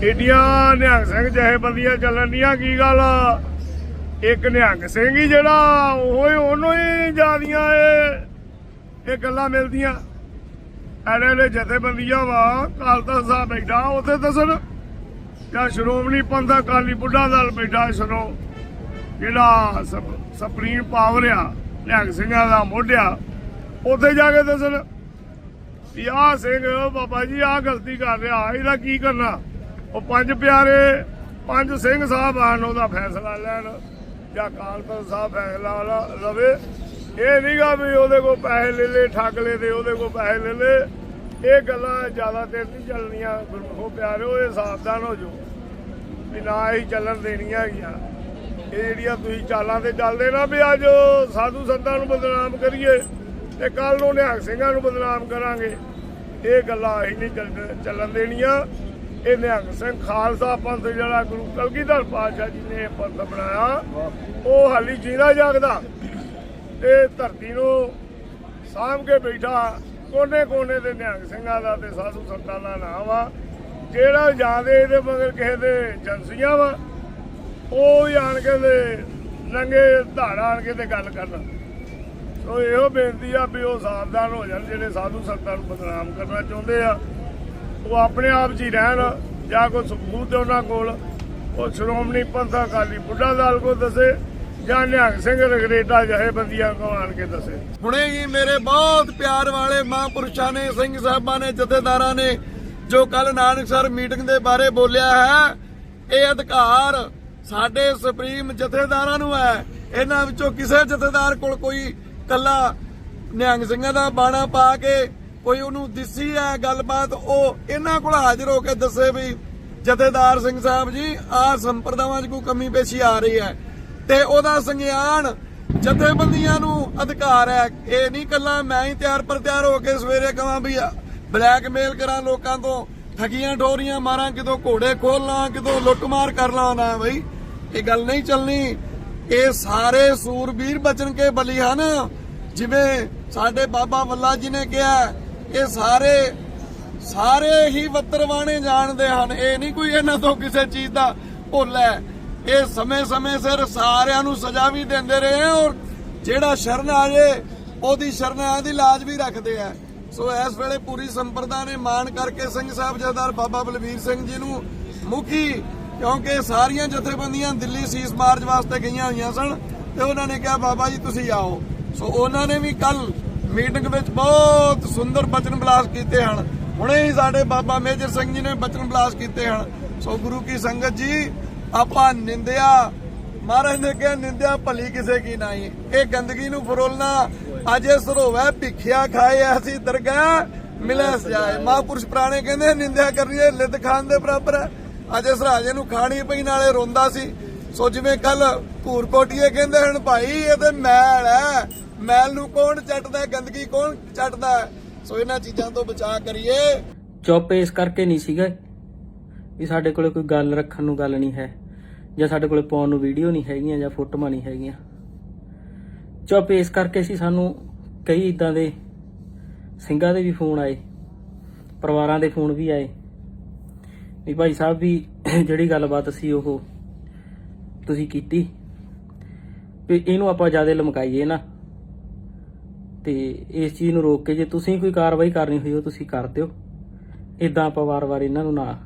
ਏਡੀਆਂ ਨਿਹੰਗ ਸਿੰਘ ਜਿਹੇ ਬੰਦੀਆਂ ਚੱਲਣੀਆਂ ਕੀ ਗੱਲ ਇੱਕ ਨਿਹੰਗ ਸਿੰਘ ਹੀ ਜਿਹੜਾ ਉਹ ਉਹਨੂੰ ਹੀ ਜਿਆਦੀਆਂ ਇਹ। ਇਹ ਗੱਲਾਂ ਮਿਲਦੀਆਂ। ਐਡੇ ਐਡੇ ਜਥੇਬੰਦੀਆਂ ਵਾ ਕਾਲ ਤਖਤ ਸਾਹਿਬ ਬੈਠਾ, ਉੱਥੇ ਦੱਸਣ। ਜਾਂ ਸ਼੍ਰੋਮਣੀ ਪੰਥ ਅਕਾਲੀ ਬੁੱਢਾ ਦਲ ਬੈਠਾ ਸੁਣੋ ਜਿਹੜਾ ਸੁਪਰੀਮ ਪਾਵਰ ਆ। ਨਿਹੰਗ ਸਿੰਘਾਂ ਦਾ ਮੋਢਿਆ। ਉੱਥੇ ਜਾ ਕੇ ਦੱਸਣ, ਵੀ ਆਹ ਸਿੰਘ, ਬਾਬਾ ਜੀ, ਆਹ ਗਲਤੀ ਕਰ ਰਿਹਾ, ਇਹਦਾ ਕੀ ਕਰਨਾ? ਉਹ ਪੰਜ ਪਿਆਰੇ, ਪੰਜ ਸਿੰਘ ਸਾਹਿਬ ਆਣ ਉਹਦਾ ਫੈਸਲਾ ਲੈਣ, ਜਾਂ ਅਕਾਲ ਤਖਤ ਸਾਹਿਬ ਫੈਸਲਾ ਲਵੇ। ਇਹ ਨਹੀਂਗਾ ਵੀ ਉਹਦੇ ਕੋਲ ਪੈਸੇ ਲੈ ਲੈ ਠੱਗ ਲੈ ਤੇ ਉਹਦੇ ਕੋਲ ਪੈਸੇ ਲੈ ਲੈ ਇਹ ਗੱਲਾਂ ਜ਼ਿਆਦਾ ਦੇਰ ਨਹੀਂ ਚੱਲਣੀਆਂ, ਗੁਰਮੁਖੋ ਪਿਆਰਿਓ, ਇਹ ਸਾਵਧਾਨ ਹੋ ਜਾਓ। ਵੀ ਨਾ ਹੀ ਚੱਲਣ ਦੇਣੀਆਂ ਹੈਗੀਆਂ। ਇਹ ਜਿਹੜੀਆਂ ਤੁਸੀਂ ਚਾਲਾਂ ਤੇ ਚੱਲਦੇ ਨਾ ਵੀ ਅੱਜ ਸਾਧੂ ਸੰਤਾਂ ਨੂੰ ਬਦਨਾਮ ਕਰੀਏ ਤੇ ਕੱਲ ਨੂੰ ਨਿਹੰਗ ਸਿੰਘਾਂ ਨੂੰ ਬਦਨਾਮ ਕਰਾਂਗੇ, ਇਹ ਗੱਲਾਂ ਅਸੀਂ ਨਹੀਂ ਚੱਲਣ ਦੇਣੀਆਂ। ਇਹ ਨਿਹੰਗ ਸਿੰਘ ਖਾਲਸਾ ਪੰਥ ਜਿਹੜਾ ਗੁਰੂ ਕਲਗੀਧਰ ਪਾਤਸ਼ਾਹ ਜੀ ਨੇ ਇਹ ਪੰਥ ਬਣਾਇਆ, ਉਹ ਹਾਲੀ ਜੀਦਾ ਜਾਗਦਾ ਤੇ ਧਰਤੀ ਨੂੰ ਸਾਂਭ ਕੇ ਬੈਠਾ ਕੋਨੇ ਕੋਨੇ ਦੇ ਨਿਹੰਗ ਸਿੰਘਾਂ ਦਾ ਤੇ ਸਾਧੂ ਸੰਤਾਂ ਦਾ ਨਾਮ ਆ। ਜਿਹੜਾ ਜਾਂਦੇ ਇਹਦੇ ਮਗਰ ਕਿਸੇ ਦੇ ਏਜੰਸੀਆਂ ਵਾ ਉਹ ਹੀ ਆਣ ਕੇ ਤੇ ਨੰਗੇ ਧਾੜਾ ਆਣ ਕੇ ਤੇ ਗੱਲ ਕਰਨ। ਸੋ ਇਹੋ ਬੇਨਤੀ ਆ ਵੀ ਉਹ ਸਾਵਧਾਨ ਹੋ ਜਾਣ, ਜਿਹੜੇ ਸਾਧੂ ਸੰਤਾਂ ਨੂੰ ਬਦਨਾਮ ਕਰਨਾ ਚਾਹੁੰਦੇ ਆ। ਉਹ ਆਪਣੇ ਆਪ 'ਚ ਹੀ ਰਹਿਣ, ਜਾਂ ਕੋਈ ਸਬੂਤ ਹੈ ਉਹਨਾਂ ਕੋਲ। ਉਹ ਸ਼੍ਰੋਮਣੀ ਪੰਥ ਅਕਾਲੀ ਬੁੱਢਾ ਦਲ ਕੋ ਦੱਸੇ, ਜਾਂ ਨਿਹੰਗ ਸਿੰਘ ਰਗਰੇਟਾ ਜਿਹੇ ਬੰਦੀਆਂ ਕੋ ਆਣ ਕੇ ਦੱਸੇ। ਹੁਣੇ ਹੀ ਮੇਰੇ ਬਹੁਤ ਪਿਆਰ ਵਾਲੇ ਮਹਾਂਪੁਰਸ਼ਾਂ ਨੇ, ਸਿੰਘ ਸਾਹਿਬਾਂ ਨੇ, ਜਥੇਦਾਰਾਂ ਨੇ, ਜੋ ਕੱਲ ਨਾਨਕਸਰ ਮੀਟਿੰਗ ਦੇ ਬਾਰੇ ਬੋਲਿਆ ਹੈ, ਇਹ ਅਧਿਕਾਰ ਸਾਡੇ ਸੁਪਰੀਮ ਜਥੇਦਾਰਾਂ ਨੂੰ ਹੈ। ਇਹਨਾਂ ਵਿੱਚੋਂ ਕਿਸੇ ਜਥੇਦਾਰ ਕੋਲ ਕੋਈ ਕੱਲਾ ਨਿਹੰਗ ਸਿੰਘਾਂ ਦਾ ਬਾਣਾ ਪਾ ਕੇ ਕੋਈ ਉਹਨੂੰ ਦਿਸੀ ਹੈ ਗੱਲਬਾਤ, ਉਹ ਇਹਨਾਂ ਕੋਲ ਹਾਜ਼ਰ ਹੋ ਕੇ ਦੱਸੇ ਵੀ ਜਥੇਦਾਰ ਸਿੰਘ ਸਾਹਿਬ ਜੀ, ਆਹ ਸੰਪਰਦਾਵਾਂ 'ਚ ਕੋਈ ਕਮੀ ਪੇਸ਼ੀ ਆ ਰਹੀ ਹੈ। ਤੇ ਉਹਦਾ ਸੰਗਿਆਨ ਜਥੇਬੰਦੀਆਂ ਨੂੰ ਅਧਿਕਾਰ ਹੈ। ਇਹ ਨਹੀਂ ਕੱਲਾ ਮੈਂ ਹੀ ਤਿਆਰ ਪਰ ਤਿਆਰ ਹੋ ਕੇ ਸਵੇਰੇ ਕਹਾਂ ਵੀ ਬਲੈਕਮੇਲ ਕਰਾਂ ਲੋਕਾਂ ਤੋਂ, ਠਗੀਆਂ ਠੋਰੀਆਂ ਮਾਰਾਂ, ਕਿਤੋਂ ਘੋੜੇ ਖੋਲ ਖੋਲਾਂ ਕਿਤੋਂ ਲੁੱਟਮਾਰ ਕਰ ਲਾਂ ਨਾ ਬਈ। ਇਹ ਗੱਲ ਨਹੀਂ ਚੱਲਣੀ। ਇਹ ਸਾਰੇ ਸੂਰਬੀਰ ਬਚਨ ਕੇ ਬਲੀ ਹਨ। ਜਿਵੇਂ ਸਾਡੇ ਬਾਬਾ ਵੱਲਾ ਜੀ ਨੇ ਕਿਹਾ, ਇਹ ਸਾਰੇ ਸਾਰੇ ਹੀ ਵੱਤਰਵਾਣੇ ਜਾਣਦੇ ਹਨ। ਇਹ ਨਹੀਂ ਕੋਈ ਇਹਨਾਂ ਤੋਂ ਕਿਸੇ ਚੀਜ਼ ਦਾ ਭੁੱਲ ਹੈ। ਇਹ ਸਮੇਂ-ਸਮੇਂ ਸਿਰ ਸਾਰਿਆਂ ਨੂੰ ਸਜ਼ਾ ਵੀ ਦਿੰਦੇ ਰਹੇ ਆ ਔਰ ਜਿਹੜਾ ਸ਼ਰਨ ਆ ਜੇ, ਉਹਦੀ ਸ਼ਰਨਾਂ ਦੀ ਲਾਜ ਵੀ ਰੱਖਦੇ ਆ। ਸੋ ਇਸ ਵੇਲੇ ਪੂਰੀ ਸੰਪਰਦਾ ਨੇ ਮਾਣ ਕਰਕੇ ਸਿੰਘ ਸਾਹਿਬ ਜਥੇਦਾਰ ਬਾਬਾ ਬਲਵੀਰ ਸਿੰਘ ਜੀ ਨੂੰ ਮੁਖੀ ਕਿਉਂਕਿ ਸਾਰੀਆਂ ਜਥੇਬੰਦੀਆਂ ਦਿੱਲੀ ਸੀਸ ਮਾਰਚ ਵਾਸਤੇ ਗਈਆਂ ਹੋਈਆਂ ਸਨ ਤੇ ਉਹਨਾਂ ਨੇ ਕਿਹਾ, ਬਾਬਾ ਜੀ, ਤੁਸੀਂ ਆਓ। ਸੋ ਉਹਨਾਂ ਨੇ ਵੀ ਕੱਲ ਮੀਟਿੰਗ ਵਿੱਚ ਬਹੁਤ ਸੁੰਦਰ ਬਚਨ ਬਲਾਸ ਕੀਤੇ ਹਨ। ਹੁਣੇ ਹੀ ਸਾਡੇ ਬਾਬਾ ਮੇਜਰ ਸਿੰਘ ਜੀ ਨੇ ਬਚਨ ਬਲਾਸ ਕੀਤੇ ਹਨ। ਸੋ ਗੁਰੂ ਕੀ ਸੰਗਤ ਜੀ, ਆਪਾਂ ਨਿੰਦਿਆ। ਮਹਾਰਾਜ ਨੇ ਕਿਹਾ, ਨਿੰਦਿਆ ਭਲੀ ਕਿਸੇ ਕੀ ਨਹੀਂ। ਇਹ ਗੰਦਗੀ ਨੂੰ ਫਰੋਲਣਾ ਅਜੇ ਸਰੋਵੈ, ਭਿਖਿਆ ਖਾਏ ਐਸੀ ਦਰਗਾਹ ਮਿਲੇ ਸਜਾਏ। ਮਹਾਂਪੁਰਸ਼ ਪੁਰਾਣੇ ਕਹਿੰਦੇ, ਨਿੰਦਿਆ ਕਰਨੀ ਹੈ ਲਿੱਦ ਖਾਣ ਦੇ ਬਰਾਬਰ ਹੈ। ਅਜੇ ਸਰਾਜੇ ਨੂੰ ਖਾਣੀ ਪਈ, ਨਾਲੇ ਰੋਂਦਾ ਸੀ। ਸੋ ਜਿਵੇਂ ਕੱਲ ਧੂਰ ਕੋਟੀਏ ਕਹਿੰਦੇ ਹਨ, ਭਾਈ, ਇਹ ਤੇ ਮੈਲ ਹੈ। ਮੈਲ ਨੂੰ ਕੌਣ ਚੱਟਦਾ ਗੰਦਗੀ ਕੌਣ ਚੱਟਦਾ ਸੋ ਇਹਨਾਂ ਚੀਜ਼ਾਂ ਤੋਂ ਬਚਾ ਕਰੀਏ। ਚੁੱਪ ਇਸ ਕਰਕੇ ਨਹੀਂ ਸੀਗਾ। ਵੀ ਸਾਡੇ ਕੋਲੇ ਕੋਈ ਗੱਲ ਰੱਖਣ ਨੂੰ ਗੱਲ ਨਹੀਂ ਹੈ, ਜਾਂ ਸਾਡੇ ਕੋਲੇ ਪਾਉਣ ਨੂੰ ਵੀਡੀਓ ਨਹੀਂ ਹੈਗੀਆਂ, ਜਾਂ ਫੋਟੋਆਂ ਨਹੀਂ ਹੈਗੀਆਂ। ਚੁੱਪ ਇਸ ਕਰਕੇ ਸੀ ਸਾਨੂੰ ਕਈ ਇਦਾਂ ਦੇ ਸਿੰਘਾਂ ਦੇ ਵੀ ਫੋਨ ਆਏ, ਪਰਿਵਾਰਾਂ ਦੇ ਫੋਨ ਵੀ ਆਏ। ਵੀ ਭਾਈ ਸਾਹਿਬ ਵੀ ਜਿਹੜੀ ਗੱਲਬਾਤ ਸੀ ਉਹ ਤੁਸੀਂ ਕੀਤੀ। ਵੀ ਇਹਨੂੰ ਆਪਾਂ ਜ਼ਿਆਦਾ ਲਮਕਾਈਏ ਨਾ। ਤੇ ਇਸ ਚੀਜ਼ ਨੂੰ ਰੋਕ ਕੇ ਜੇ ਤੁਸੀਂ ਕੋਈ ਕਾਰਵਾਈ ਕਰਨੀ ਹੋਈ, ਉਹ ਤੁਸੀਂ ਕਰ ਦਿਓ। ਇਦਾਂ ਆਪਾਂ ਵਾਰ-ਵਾਰ ਇਹਨਾਂ ਨੂੰ ਨਾ